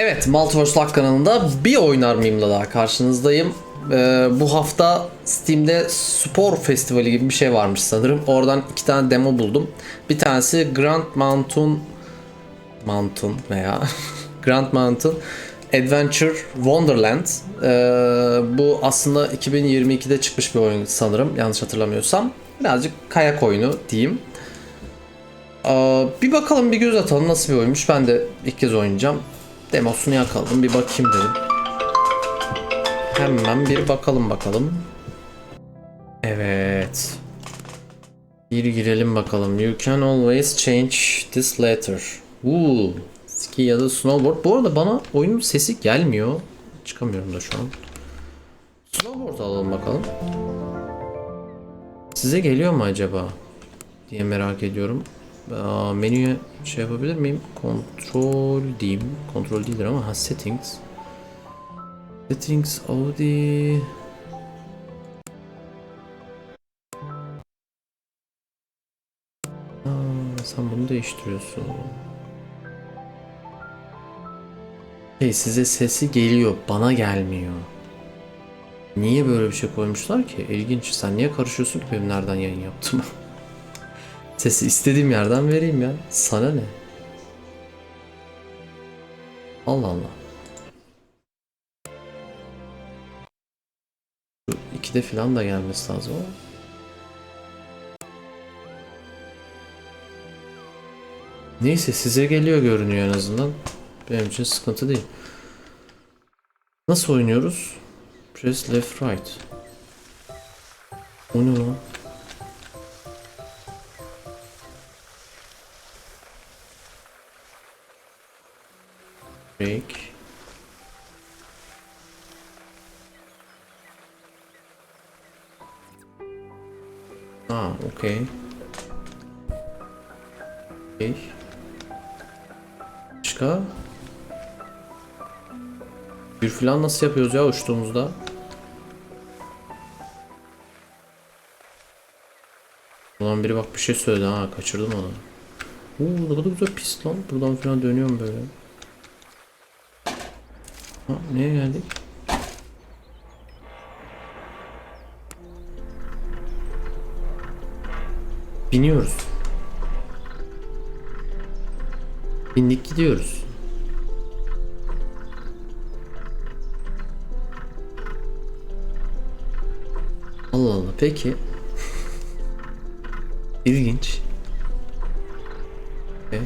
Evet, Multiverse kanalında bir oynar mıyımla daha karşınızdayım. Ee, bu hafta Steam'de spor festivali gibi bir şey varmış sanırım. Oradan iki tane demo buldum. Bir tanesi Grand Mountain Mountain veya Grand Mountain Adventure Wonderland. Ee, bu aslında 2022'de çıkmış bir oyun sanırım yanlış hatırlamıyorsam. Birazcık kayak oyunu diyeyim. Aa, bir bakalım bir göz atalım nasıl bir oyunmuş. Ben de ilk kez oynayacağım. Demosunu yakaladım bir bakayım dedim. Hemen bir bakalım bakalım. Evet. Bir girelim bakalım. You can always change this letter. Ooh. Ski ya da snowboard. Bu arada bana oyunun sesi gelmiyor. Çıkamıyorum da şu an. Snowboard alalım bakalım. Size geliyor mu acaba? diye merak ediyorum. Menüye şey yapabilir miyim? Kontrol diyeyim. Kontrol değildir ama ha settings. Settings Audi. Aa, sen bunu değiştiriyorsun. Hey size sesi geliyor, bana gelmiyor. Niye böyle bir şey koymuşlar ki? İlginç. Sen niye karışıyorsun ki benim nereden yayın yaptım? Sesi istediğim yerden vereyim ya. Sana ne? Allah Allah. Şu ikide falan da gelmesi lazım ama. Neyse size geliyor görünüyor en azından. Benim için sıkıntı değil. Nasıl oynuyoruz? Press left right. O ne lan? Break. Ah, okey. Okey. Başka? Bir falan nasıl yapıyoruz ya uçtuğumuzda? Ulan biri bak bir şey söyledi ha kaçırdım onu. Oo ne kadar güzel pist lan. Buradan falan dönüyorum böyle. Ha, neye geldik? Biniyoruz. Bindik gidiyoruz. Allah Allah peki. İlginç. Okay.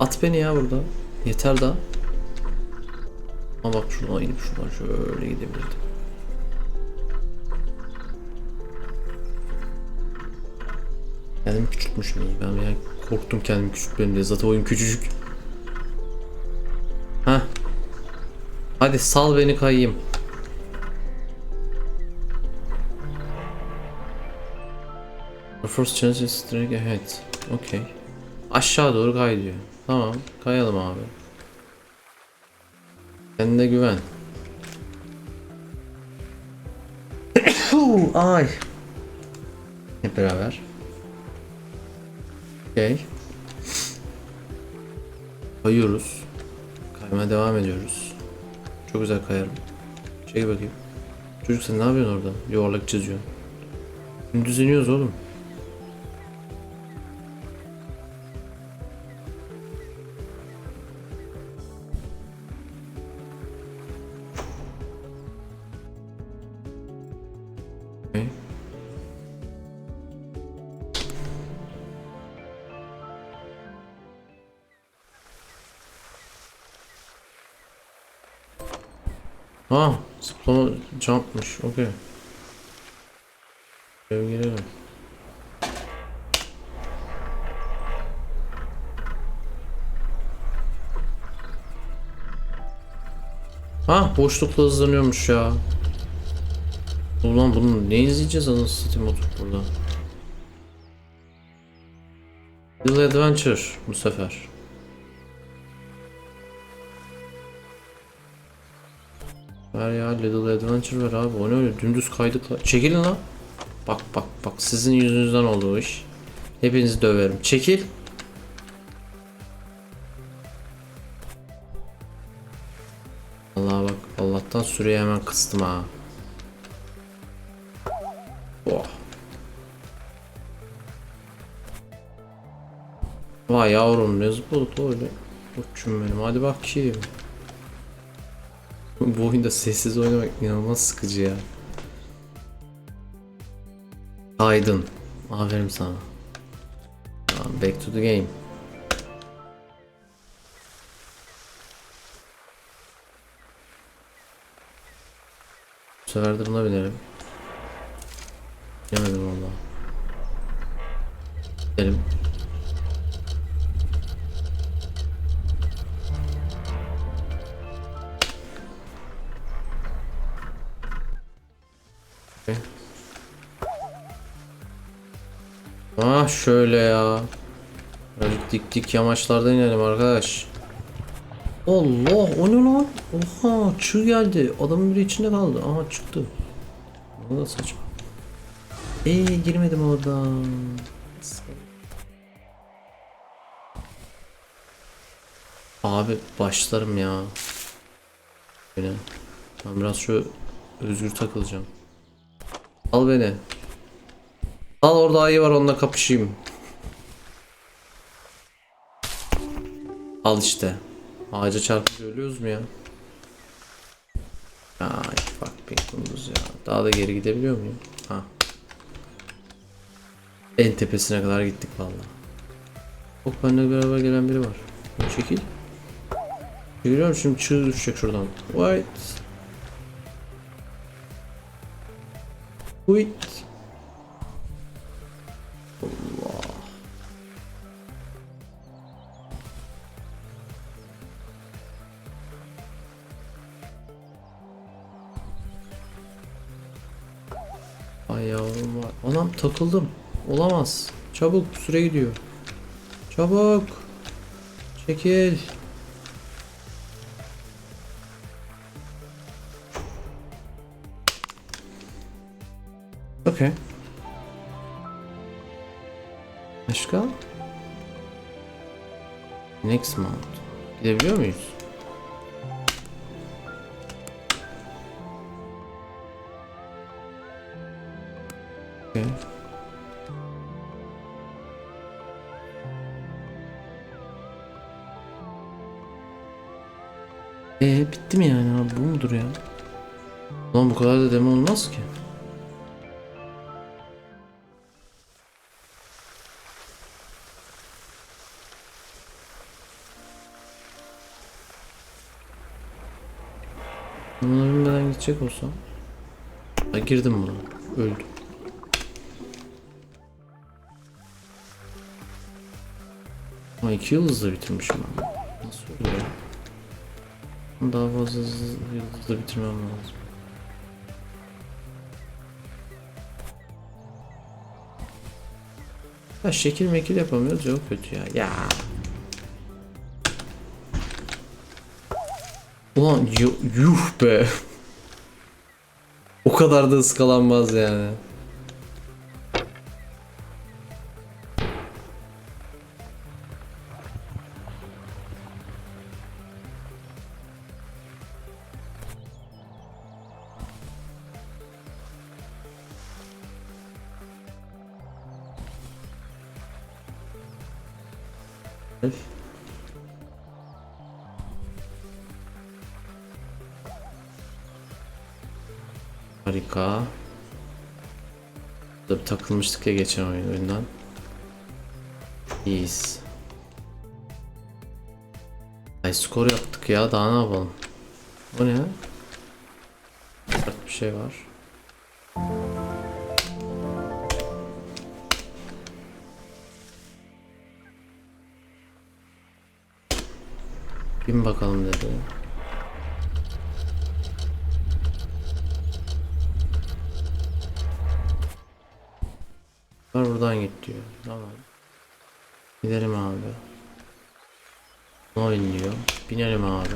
At beni ya burada. Yeter daha. Ama bak şuna inip şuradan şöyle gidebilirdim. Kendimi küçültmüşüm iyi. Ben yani korktum kendimi küçültmem diye. Zaten oyun küçücük. Heh. Hadi sal beni kayayım. The first chance is straight ahead. Okay. Aşağı doğru kay diyor. Tamam. Kayalım abi. Kendine güven. Ay. Hep beraber. Okay. Kayıyoruz. Kaymaya devam ediyoruz. Çok güzel kayarım. Çek bakayım. Çocuk sen ne yapıyorsun orada? Yuvarlak çiziyorsun. Dümdüz iniyoruz oğlum. Jumpmış. Okey. Şöyle girelim. Ha, boşlukla hızlanıyormuş ya. Ulan bunu ne izleyeceğiz anasını satayım oturup burada. Little Adventure bu sefer. Ver ya Little Adventure ver abi. O ne öyle dümdüz kaydık. la- Çekilin lan. Bak bak bak sizin yüzünüzden oldu iş. Hepinizi döverim. Çekil. Vallahi bak Allah'tan süreyi hemen kıstım ha. Oh. Vay yavrum ne zıpladı öyle. Uçum benim hadi bakayım. Bu oyunda sessiz oynamak inanılmaz sıkıcı ya. Aydın. Aferin sana. Back to the game. Bu sefer de buna binelim. Binemedim valla. Gidelim. Ah şöyle ya. Birazcık dik dik yamaçlardan inelim arkadaş. Allah o ne lan? Oha çığ geldi. Adamın biri içinde kaldı. Aha çıktı. Bu da saçma. Eee girmedim oradan. Abi başlarım ya. Yine. Ben biraz şu özgür takılacağım. Al beni. Al orada ayı var onunla kapışayım. Al işte. Ağaca çarpınca ölüyoruz mu ya? Ay bak kunduz ya. Daha da geri gidebiliyor muyum? Ha. En tepesine kadar gittik vallahi. Bak benimle beraber gelen biri var. Çekil. Çekiliyorum şimdi çığ düşecek şuradan. Wait. Wait. Takıldım. Olamaz. Çabuk süre gidiyor. Çabuk. Çekil. Okay. Başka? Next mount. Gidebiliyor muyuz? Okay. Bitti mi yani abi bu mudur ya? Lan bu kadar da demo olmaz ki. Bunu bilmeden gidecek olsam. Ha, girdim buna. Öldüm. Ama iki yıldızla bitirmişim ben. Nasıl oluyor? Daha fazla hızlı yıldızla bitirmem lazım. Ya şekil mekil yapamıyoruz çok kötü ya. Ya. Ulan yu- yuh be. o kadar da ıskalanmaz yani. Harika. Burada bir takılmıştık ya geçen oyun oyundan. İyiyiz. Ay skor yaptık ya daha ne yapalım? O ne? Sert bir şey var. Bin bakalım dedi. Var buradan git diyor. Tamam. Gidelim abi. Oyun diyor. Binelim abi.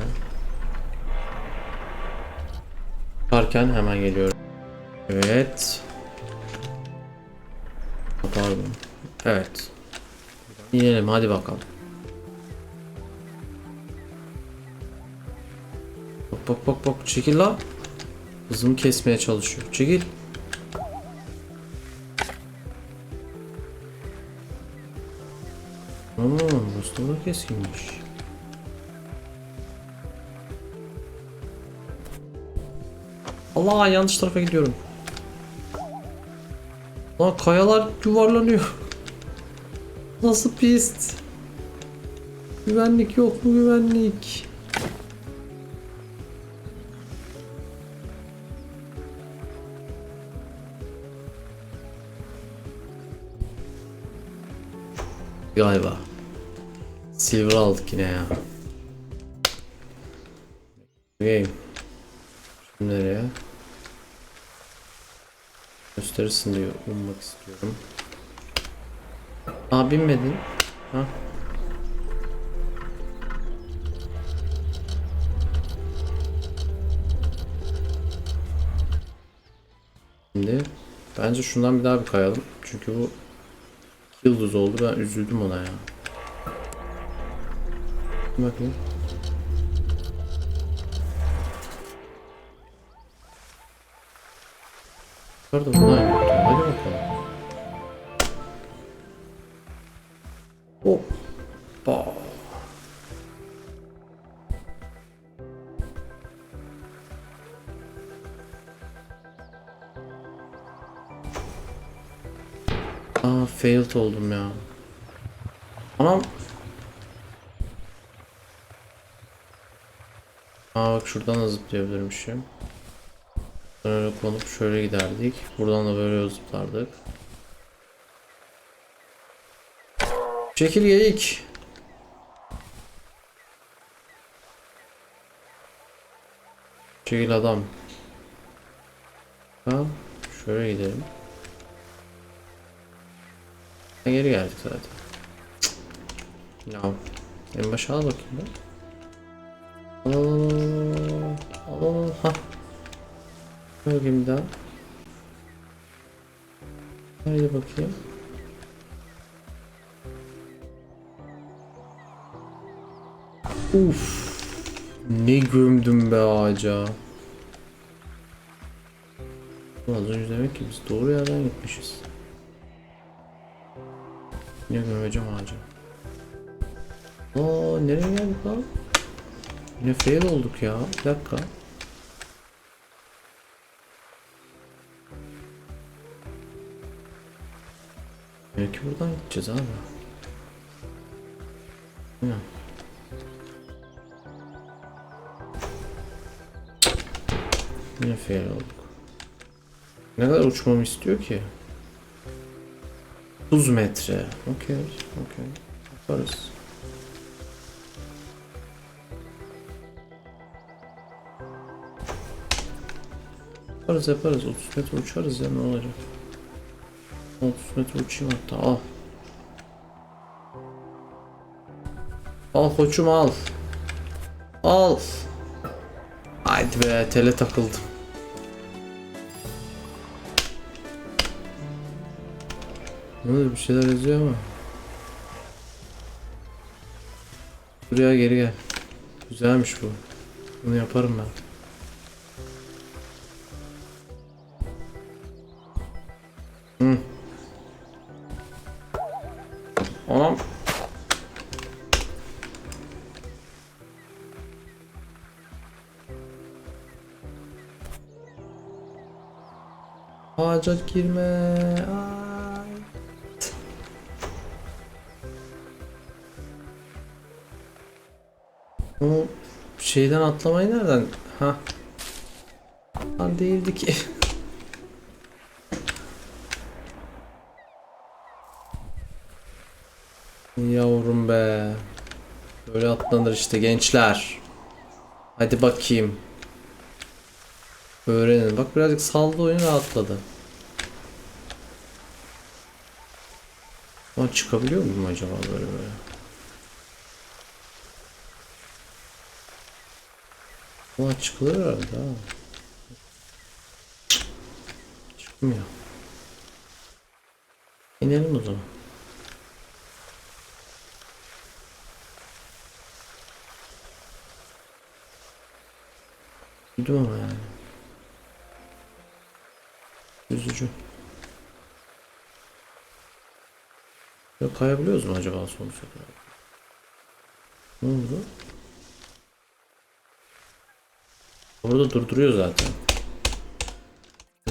Çıkarken hemen geliyorum. Evet. Pardon. Evet. Binelim hadi bakalım. Bak bak bak bak çekil lan. Hızımı kesmeye çalışıyor. Çekil. Mustafa keskinmiş. Allah yanlış tarafa gidiyorum. Lan kayalar yuvarlanıyor. Nasıl pist? Güvenlik yok mu güvenlik? Galiba. Silver aldık yine ya. Game. Nereye? Gösterirsin diyor. Ummak istiyorum. Aa binmedin. Ha? Şimdi bence şundan bir daha bir kayalım. Çünkü bu yıldız oldu. Ben üzüldüm ona ya. Bakayım. Bundan yoktu. Hadi bakalım. Hoppa. Aa failed oldum ya. Anam. Aa bak şuradan da zıplayabilirmişim. Böyle konup şöyle giderdik. Buradan da böyle zıplardık. Çekil geyik. Çekil adam. Ha, şöyle gidelim. Geri geldik zaten. Ya. En başa al bakayım ben. Al al al al al. Ha. Bir daha. Haydi bakayım. Uf. Ne gömdüm be ağaca. Az önce demek ki biz doğru yerden gitmişiz. Ne gömeceğim ağaca. Aa nereye geldik lan? Yine fail olduk ya. Bir dakika. Belki buradan gideceğiz abi. Ya. Yine fail olduk. Ne kadar uçmamı istiyor ki? 30 metre. Okey, okey. Yaparız. Yaparız yaparız. 30 metre uçarız ya ne olacak? 30 metre uçayım hatta al. Al koçum al. Al. Haydi be tele takıldım. Ne bir şeyler yazıyor ama. Buraya geri gel. Güzelmiş bu. Bunu yaparım ben. Ağaca girme. Ay. Şeyden atlamayı nereden? Ha. Lan değildi ki. Yavrum be. Böyle atlanır işte gençler. Hadi bakayım. Öğrenin. Bak birazcık saldı oyunu rahatladı. Ama çıkabiliyor muyum acaba böyle böyle? Ama çıkılır herhalde ha. Çıkmıyor. İnelim o zaman. Ama yani. Üzücü. Ya kayabiliyoruz mu acaba sonuçta? Ne oldu? Orada durduruyor zaten.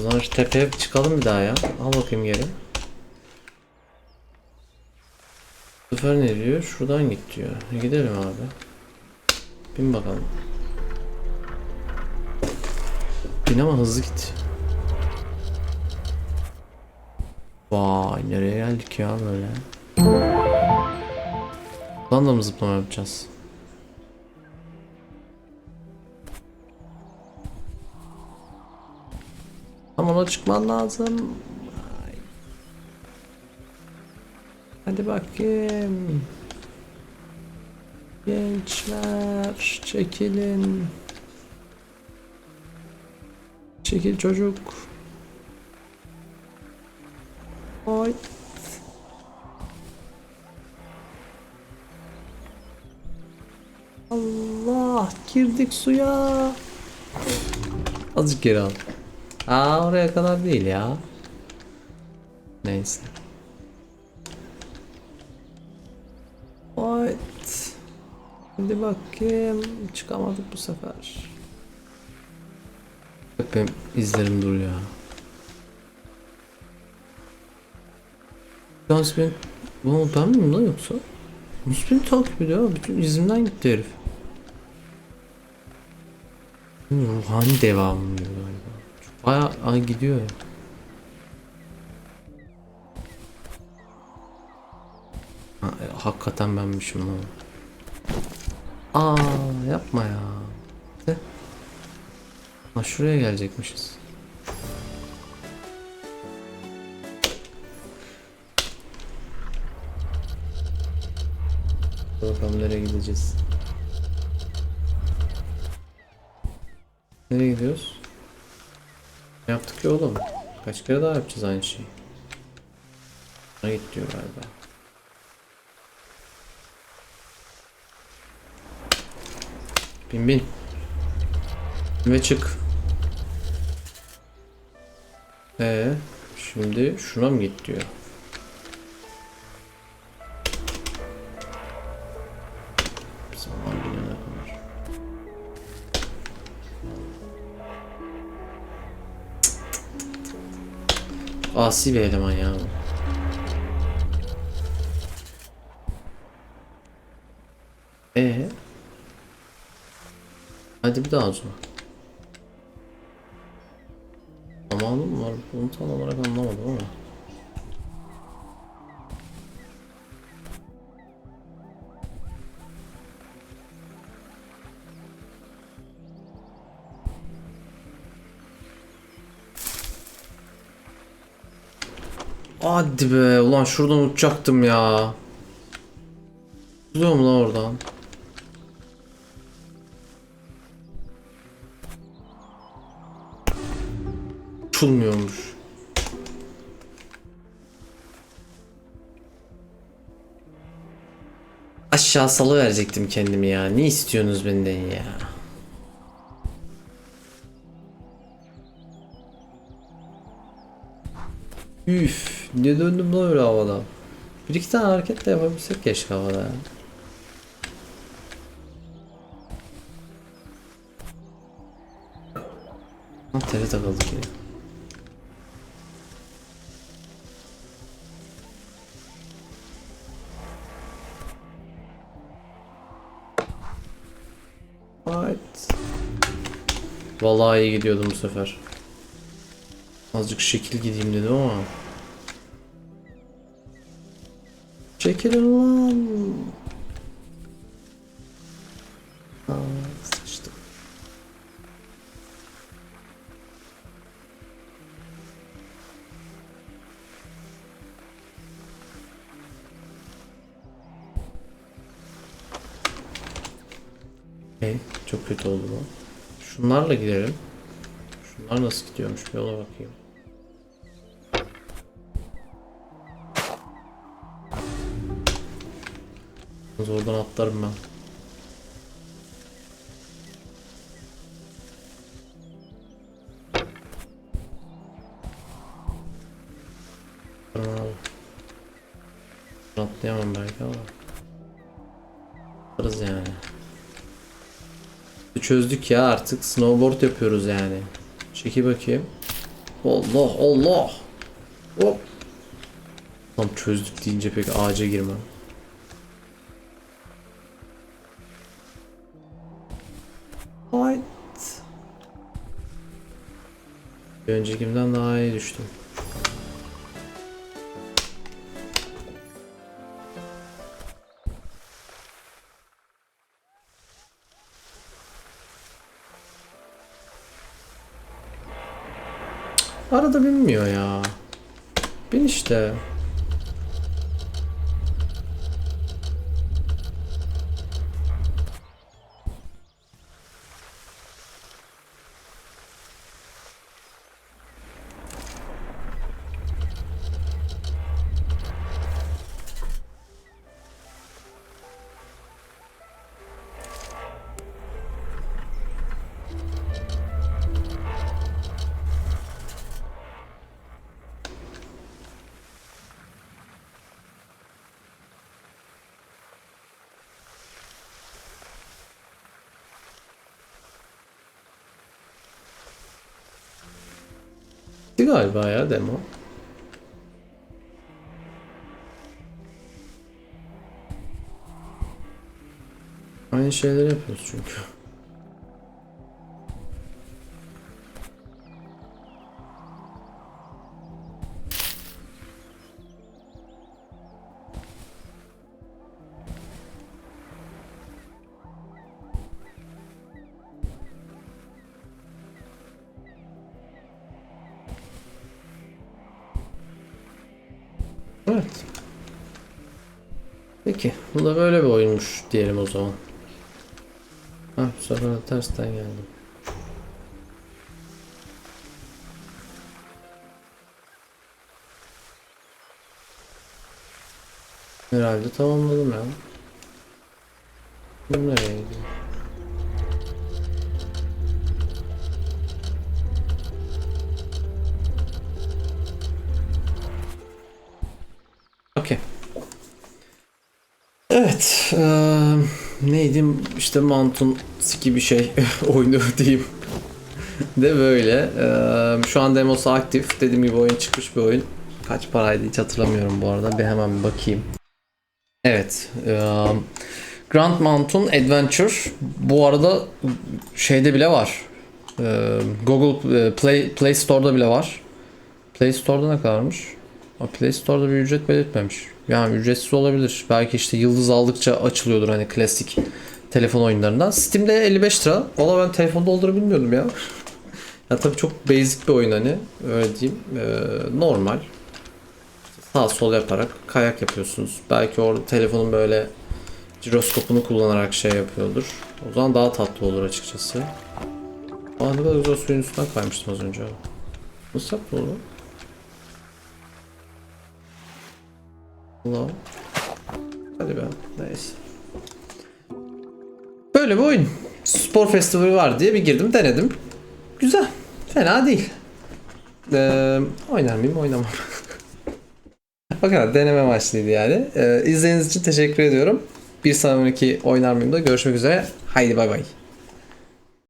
O şu tepeye çıkalım bir daha ya. Al bakayım geri. Bu sefer ne diyor? Şuradan git diyor. Gidelim abi. Bin bakalım. Bin ama hızlı git. Vay nereye geldik ya böyle? Buradan da mı zıplama yapacağız? Ama ona çıkman lazım. Hadi bakayım. Gençler çekilin. Çekil çocuk. Oy. Girdik suya. Azıcık geri al. Aa oraya kadar değil ya. Neyse. Evet. Hadi bakayım. Çıkamadık bu sefer. Benim izlerim duruyor. Yalnız ben... Bu ben miyim lan yoksa? Beni takip ediyor. Bütün izimden gitti herif. Ruhani devamı galiba. Baya ay gidiyor ya. Ha, e, hakikaten benmişim lan. Aa yapma ya. De. Ha şuraya gelecekmişiz. Bakalım nereye gideceğiz. Nereye gidiyoruz? Ne yaptık ki oğlum? Kaç kere daha yapacağız aynı şeyi? Bana git diyor galiba. Bin bin. Ve çık. Ee, şimdi şuna mı git diyor. Asi bir eleman ya. Ee? Hadi bir daha o zaman. Zamanım var? Bunu tam olarak anlamadım ama. Hadi be ulan şuradan uçacaktım ya. Uzuyor mu lan oradan? Uçulmuyormuş. Aşağı salı verecektim kendimi ya. Ne istiyorsunuz benden ya? Üf, ne döndüm lan öyle havada. Bir iki tane hareket de yapabilsek keşke havada ya. Ha tele takıldık yine. Evet. Vallahi iyi gidiyordum bu sefer. Azıcık şekil gideyim dedim ama. Çekilin lan. Aa, çok kötü oldu bu. Şunlarla gidelim. Şunlar nasıl gidiyormuş bir ona bakayım. Oradan atlarım ben. Atlayamam belki ama. Atlarız yani. Çözdük ya artık snowboard yapıyoruz yani. Çeki bakayım. Allah Allah! Hop! Tam çözdük deyince pek ağaca girmem. Bir öncekimden daha iyi düştüm. Arada binmiyor ya. Bin işte. Bitti galiba ya demo. Aynı şeyleri yapıyoruz çünkü. Peki. Bu da böyle bir oyunmuş diyelim o zaman. Ah bu sefer tersten geldim. Herhalde tamamladım ya. Bu nereye Evet. eee neydi? İşte Mountain Ski bir şey oyunu diyeyim. de böyle. Eee, şu an demosu aktif. Dediğim gibi oyun çıkmış bir oyun. Kaç paraydı hiç hatırlamıyorum bu arada. Bir hemen bir bakayım. Evet. eee, Grand Mountain Adventure. Bu arada şeyde bile var. Eee, Google Play Play Store'da bile var. Play Store'da ne kadarmış? Play Store'da bir ücret belirtmemiş. Yani ücretsiz olabilir. Belki işte yıldız aldıkça açılıyordur hani klasik telefon oyunlarından. Steam'de 55 lira. Valla ben telefonda olduğunu bilmiyordum ya. ya tabii çok basic bir oyun hani. Öyle diyeyim. Ee, normal. Sağ sol yaparak kayak yapıyorsunuz. Belki orada telefonun böyle jiroskopunu kullanarak şey yapıyordur. O zaman daha tatlı olur açıkçası. Aa ne kadar güzel suyun üstünden kaymıştım az önce. Nasıl yaptı onu? Allah. Hadi be. Neyse. Böyle bir oyun. Spor festivali var diye bir girdim denedim. Güzel. Fena değil. Ee, oynar mıyım? Oynamam. o kadar deneme maçlıydı yani. Ee, izlediğiniz için teşekkür ediyorum. Bir sonraki oynar mıyım da görüşmek üzere. Haydi bay bay.